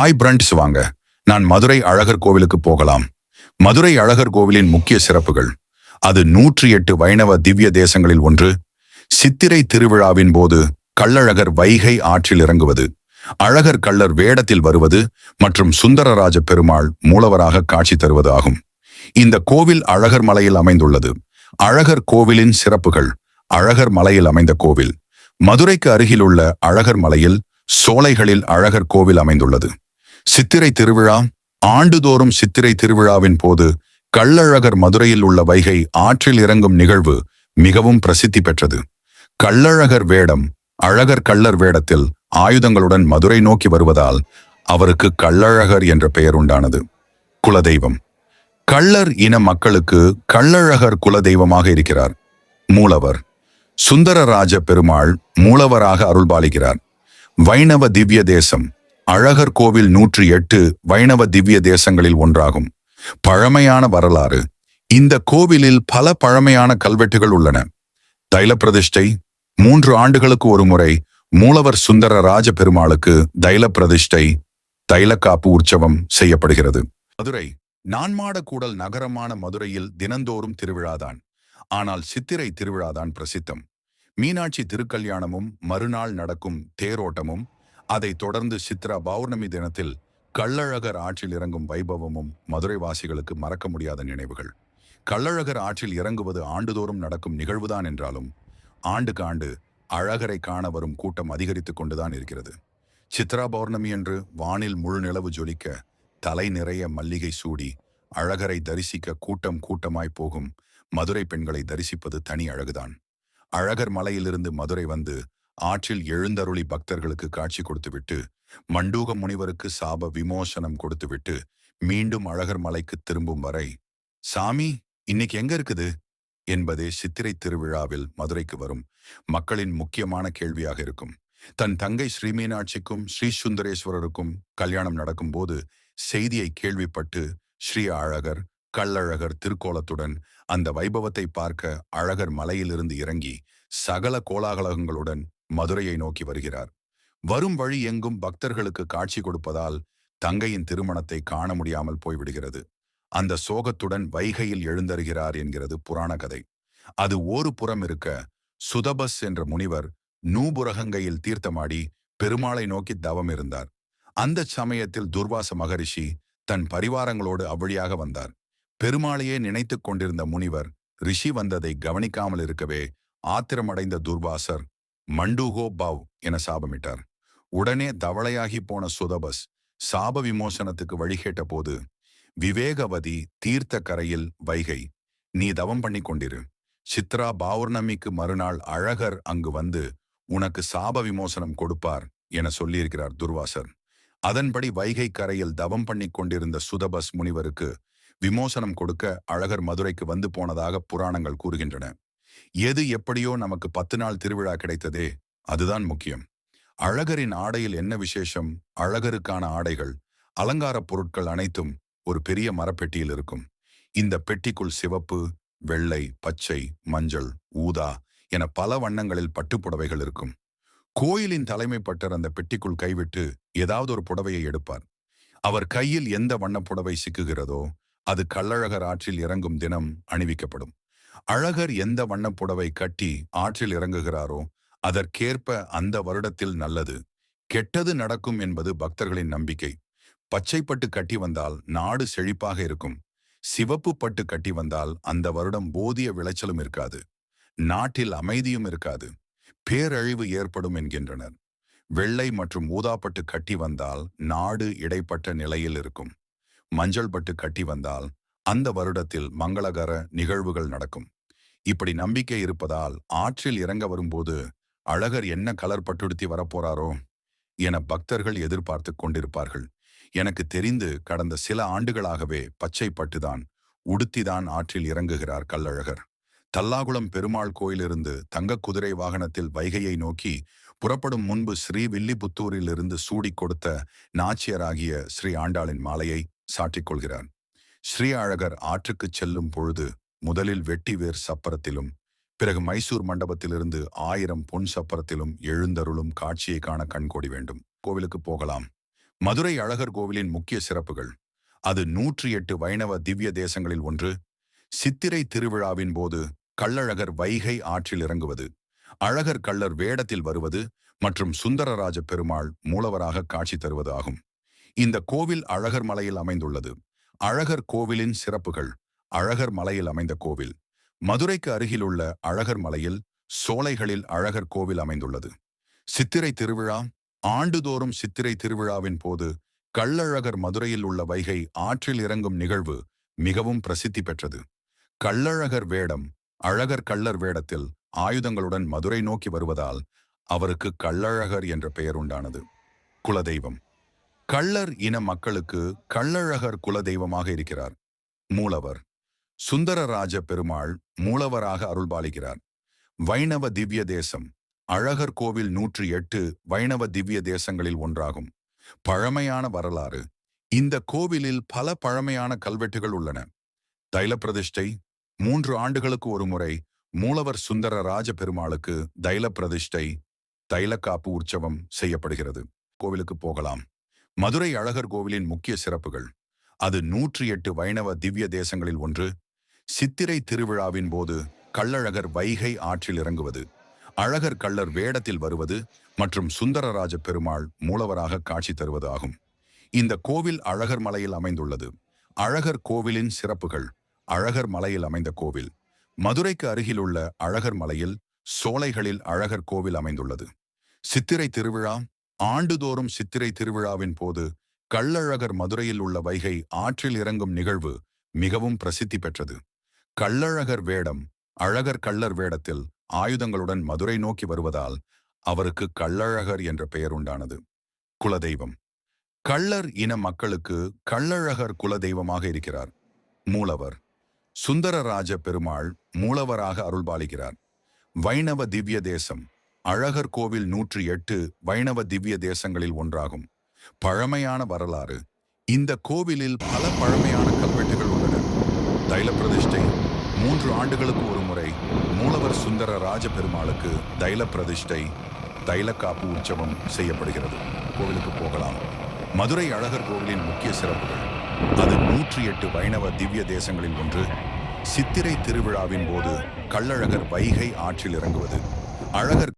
Hi friends வாங்க. நான் மதுரை அழகர் கோவிலுக்கு போகலாம். மதுரை அழகர் கோவிலின் முக்கிய சிறப்புகள். அது நூற்றி எட்டு வைணவ திவ்ய தேசங்களில் ஒன்று. சித்திரை திருவிழாவின் போது கள்ளழகர் வைகை ஆற்றில் இறங்குவது. அழகர் கள்ளர் வேடத்தில் வருவது மற்றும் சுந்தரராஜ பெருமாள் மூலவராக காட்சி தருவது ஆகும். இந்த கோவில் அழகர் மலையில் அமைந்துள்ளது. அழகர் கோவிலின் சிறப்புகள். அழகர் மலையில் அமைந்த கோவில். மதுரைக்கு அருகில் உள்ள அழகர் மலையில் சோலைகளில் அழகர் கோவில் அமைந்துள்ளது. சித்திரை திருவிழா ஆண்டுதோறும் சித்திரை திருவிழாவின் போது கள்ளழகர் மதுரையில் உள்ள வைகை ஆற்றில் இறங்கும் நிகழ்வு மிகவும் பிரசித்தி பெற்றது. கள்ளழகர் வேடம் அழகர் கள்ளர் வேடத்தில் ஆயுதங்களுடன் மதுரை நோக்கி வருவதால் அவருக்கு கள்ளழகர் என்ற பெயர் உண்டானது. குலதெய்வம். கள்ளர் இன மக்களுக்கு கள்ளழகர் குலதெய்வமாக இருக்கிறார். மூலவர். சுந்தரராஜ பெருமாள் மூலவராக அருள்பாலிக்கிறார். வைணவ திவ்ய தேசம். அழகர் கோவில் நூற்றி எட்டு வைணவ திவ்ய தேசங்களில் ஒன்றாகும். பழமையான வரலாறு. இந்த கோவிலில் பல பழமையான கல்வெட்டுகள் உள்ளன. தைல பிரதிஷ்டை மூன்று ஆண்டுகளுக்கு ஒரு முறை மூலவர் சுந்தர ராஜ பெருமாளுக்கு தைல பிரதிஷ்டை தைலக்காப்பு உற்சவம் செய்யப்படுகிறது. மதுரை. நான்மாடக்கூடல் நகரமான மதுரையில் தினந்தோறும் திருவிழாதான். ஆனால் சித்திரை திருவிழாதான் பிரசித்தம். மீனாட்சி திருக்கல்யாணமும் மறுநாள் நடக்கும் தேரோட்டமும் அதைத் தொடர்ந்து சித்ரா பௌர்ணமி தினத்தில் கள்ளழகர் ஆற்றில் இறங்கும் வைபவமும் மதுரை வாசிகளுக்கு மறக்க முடியாத நினைவுகள். கள்ளழகர் ஆற்றில் இறங்குவது ஆண்டுதோறும் நடக்கும் நிகழ்வுதான் என்றாலும் ஆண்டுக்கு ஆண்டு அழகரை காண வரும் கூட்டம் அதிகரித்துக் கொண்டுதான் இருக்கிறது. சித்ரா பௌர்ணமி என்று வானில் முழு நிலவு ஜொலிக்க தலை நிறைய மல்லிகை சூடி அழகரை தரிசிக்க கூட்டம் கூட்டமாய் போகும் மதுரை பெண்களை தரிசிப்பது தனி அழகுதான். அழகர் மலையிலிருந்து மதுரை வந்து ஆற்றில் எழுந்தருளி பக்தர்களுக்கு காட்சி கொடுத்துவிட்டு மண்டூக முனிவருக்கு சாப விமோசனம் கொடுத்துவிட்டு மீண்டும் அழகர் மலைக்கு திரும்பும் வரை சாமி இன்னைக்கு எங்க இருக்குது? என்பதே சித்திரை திருவிழாவில் மதுரைக்கு வரும் மக்களின் முக்கியமான கேள்வியாக இருக்கும். தன் தங்கை ஸ்ரீமீனாட்சிக்கும் ஸ்ரீ சுந்தரேஸ்வரருக்கும் கல்யாணம் நடக்கும்போது செய்தியை கேள்விப்பட்டு ஸ்ரீ அழகர் கள்ளழகர் திருக்கோலத்துடன் அந்த வைபவத்தை பார்க்க அழகர் மலையிலிருந்து இறங்கி சகல கோலாகலகங்களுடன் மதுரையை நோக்கி வருகிறார். வரும் வழி எங்கும் பக்தர்களுக்கு காட்சி கொடுப்பதால் தங்கையின் திருமணத்தை காண முடியாமல் போய்விடுகிறது. அந்த சோகத்துடன் வைகையில் எழுந்தருகிறார் என்கிறது புராண கதை. அது ஒரு புறம் இருக்க சுதபஸ் என்ற முனிவர் நூபுரகங்கையில் தீர்த்தமாடி பெருமாளை நோக்கி தவம் இருந்தார். அந்த சமயத்தில் துர்வாச மகரிஷி தன் பரிவாரங்களோடு அவ்வழியாக வந்தார். பெருமாளையே நினைத்துக் கொண்டிருந்த முனிவர் ரிஷி வந்ததை கவனிக்காமல் இருக்கவே ஆத்திரமடைந்த துர்வாசர் மண்டூகோ பவ் என சாபமிட்டார். உடனே தவளையாகி போன சுதபஸ் சாப விமோசனத்துக்கு வழிகேட்ட போது விவேகவதி தீர்த்த கரையில் வைகை நீ தவம் பண்ணி கொண்டிரு. சித்ரா பௌர்ணமிக்கு மறுநாள் அழகர் அங்கு வந்து உனக்கு சாப விமோசனம் கொடுப்பார் என சொல்லியிருக்கிறார் துர்வாசர். அதன்படி வைகை கரையில் தவம் பண்ணி கொண்டிருந்த சுதபஸ் முனிவருக்கு விமோசனம் கொடுக்க அழகர் மதுரைக்கு வந்து போனதாக புராணங்கள் கூறுகின்றன. எது எப்படியோ நமக்கு பத்து நாள் திருவிழா கிடைத்ததே அதுதான் முக்கியம். அழகரின் ஆடையில் என்ன விசேஷம்? அழகருக்கான ஆடைகள் அலங்கார பொருட்கள் அனைத்தும் ஒரு பெரிய மரப்பெட்டியில் இருக்கும். இந்த பெட்டிக்குள் சிவப்பு வெள்ளை பச்சை மஞ்சள் ஊதா என பல வண்ணங்களில் பட்டுப்புடவைகள் இருக்கும். கோயிலின் தலைமை பட்டர் அந்த பெட்டிக்குள் கைவிட்டு ஏதாவது ஒரு புடவையை எடுப்பார். அவர் கையில் எந்த வண்ண புடவை சிக்குகிறதோ அது கள்ளழகர் ஆற்றில் இறங்கும் தினம் அணிவிக்கப்படும். அழகர் எந்த வண்ணப் புடவை கட்டி ஆற்றில் இறங்குகிறாரோ அதற்கேற்ப அந்த வருடத்தில் நல்லது. கெட்டது நடக்கும் என்பது பக்தர்களின் நம்பிக்கை. பச்சைப்பட்டு கட்டி வந்தால் நாடு செழிப்பாக இருக்கும். சிவப்பு பட்டு கட்டி வந்தால் அந்த வருடம் போதிய விளைச்சலும் இருக்காது. நாட்டில் அமைதியும் இருக்காது. பேரழிவு ஏற்படும் என்கின்றனர். வெள்ளை மற்றும் ஊதாப்பட்டு கட்டி வந்தால் நாடு இடைப்பட்ட நிலையில் இருக்கும். மஞ்சள் பட்டு கட்டி வந்தால் அந்த வருடத்தில் மங்களகர நிகழ்வுகள் நடக்கும். இப்படி நம்பிக்கை இருப்பதால் ஆற்றில் இறங்க வரும்போது அழகர் என்ன கலர் பட்டுடுத்தி வரப்போறாரோ என பக்தர்கள் எதிர்பார்த்து கொண்டிருப்பார்கள். எனக்கு தெரிந்து கடந்த சில ஆண்டுகளாகவே பச்சை பட்டுதான் உடுத்திதான் ஆற்றில் இறங்குகிறார் கள்ளழகர். தல்லாகுளம் பெருமாள் கோயிலிருந்து தங்க குதிரை வாகனத்தில் வைகையை நோக்கி புறப்படும் முன்பு ஸ்ரீ வில்லிபுத்தூரிலிருந்து சூடிக் கொடுத்த நாச்சியராகிய ஸ்ரீ ஆண்டாளின் மாலையை சாட்டிக் ஸ்ரீ அழகர் ஆற்றுக்குச் செல்லும் பொழுது முதலில் வெட்டிவேர் சப்பரத்திலும் பிறகு மைசூர் மண்டபத்திலிருந்து ஆயிரம் பொன் சப்பரத்திலும் எழுந்தருளும் காட்சியை காண கண்கோடி வேண்டும். கோவிலுக்கு போகலாம். மதுரை அழகர் கோவிலின் முக்கிய சிறப்புகள். அது நூற்றி எட்டு வைணவ திவ்ய தேசங்களில் ஒன்று. சித்திரை திருவிழாவின் போது கள்ளழகர் வைகை ஆற்றில் இறங்குவது. அழகர் கள்ளர் வேடத்தில் வருவது மற்றும் சுந்தரராஜ பெருமாள் மூலவராக காட்சி தருவது ஆகும். இந்த கோவில் அழகர் மலையில் அமைந்துள்ளது. அழகர் கோவிலின் சிறப்புகள். அழகர் மலையில் அமைந்த கோவில். மதுரைக்கு அருகிலுள்ள அழகர் மலையில் சோலைகளில் அழகர் கோவில் அமைந்துள்ளது. சித்திரை திருவிழா ஆண்டுதோறும் சித்திரை திருவிழாவின் போது கள்ளழகர் மதுரையில் உள்ள வைகை ஆற்றில் இறங்கும் நிகழ்வு மிகவும் பிரசித்தி பெற்றது. கள்ளழகர் வேடம் அழகர் கள்ளர் வேடத்தில் ஆயுதங்களுடன் மதுரை நோக்கி வருவதால் அவருக்கு கள்ளழகர் என்ற பெயர் உண்டானது. குலதெய்வம். கள்ளர் இன மக்களுக்கு கள்ளழகர் குலதெய்வமாக இருக்கிறார். மூலவர். சுந்தரராஜ பெருமாள் மூலவராக அருள்பாலிக்கிறார். வைணவ திவ்ய தேசம். அழகர் கோவில் நூற்றி எட்டு வைணவ திவ்ய தேசங்களில் ஒன்றாகும். பழமையான வரலாறு. இந்த கோவிலில் பல பழமையான கல்வெட்டுகள் உள்ளன. தைல பிரதிஷ்டை மூன்று ஆண்டுகளுக்கு ஒரு முறை மூலவர் சுந்தர ராஜ பெருமாளுக்கு தைல பிரதிஷ்டை தைலக்காப்பு உற்சவம் செய்யப்படுகிறது. கோவிலுக்கு போகலாம். மதுரை அழகர் கோவிலின் முக்கிய சிறப்புகள். அது நூற்றி எட்டு வைணவ திவ்ய தேசங்களில் ஒன்று. சித்திரை திருவிழாவின் போது கள்ளழகர் வைகை ஆற்றில் இறங்குவது. அழகர் கள்ளர் வேடத்தில் வருவது மற்றும் சுந்தரராஜ பெருமாள் மூலவராக காட்சி தருவது ஆகும். இந்த கோவில் அழகர் மலையில் அமைந்துள்ளது. அழகர் கோவிலின் சிறப்புகள். அழகர் மலையில் அமைந்த கோவில். மதுரைக்கு அருகிலுள்ள அழகர் மலையில் சோலைகளில் அழகர் கோவில் அமைந்துள்ளது. சித்திரை திருவிழா ஆண்டுதோறும் சித்திரை திருவிழாவின் போது கள்ளழகர் மதுரையில் உள்ள வைகை ஆற்றில் இறங்கும் நிகழ்வு மிகவும் பிரசித்தி பெற்றது. கள்ளழகர் வேடம் அழகர் கள்ளர் வேடத்தில் ஆயுதங்களுடன் மதுரை நோக்கி வருவதால் அவருக்கு கள்ளழகர் என்ற பெயர் உண்டானது. குலதெய்வம். கள்ளர் இன மக்களுக்கு கள்ளழகர் குலதெய்வமாக இருக்கிறார். மூலவர். சுந்தரராஜ பெருமாள் மூலவராக அருள்பாலிக்கிறார். வைணவ திவ்ய தேசம். அழகர் கோவில் நூற்றி எட்டு வைணவ திவ்ய தேசங்களில் ஒன்றாகும். பழமையான வரலாறு. இந்த கோவிலில் பல பழமையான கல்வெட்டுகள் உள்ளன. தைல பிரதிஷ்டை மூன்று ஆண்டுகளுக்கு ஒரு முறை மூலவர் சுந்தர ராஜ பெருமாளுக்கு தைல பிரதிஷ்டை தைலக்காப்பு உற்சவம் செய்யப்படுகிறது. கோவிலுக்கு போகலாம். மதுரை அழகர் கோவிலின் முக்கிய சிறப்புகள். அது நூற்றி எட்டு வைணவ திவ்ய தேசங்களில் ஒன்று. சித்திரை திருவிழாவின் போது கள்ளழகர் வைகை ஆற்றில் இறங்குவது. அழகர்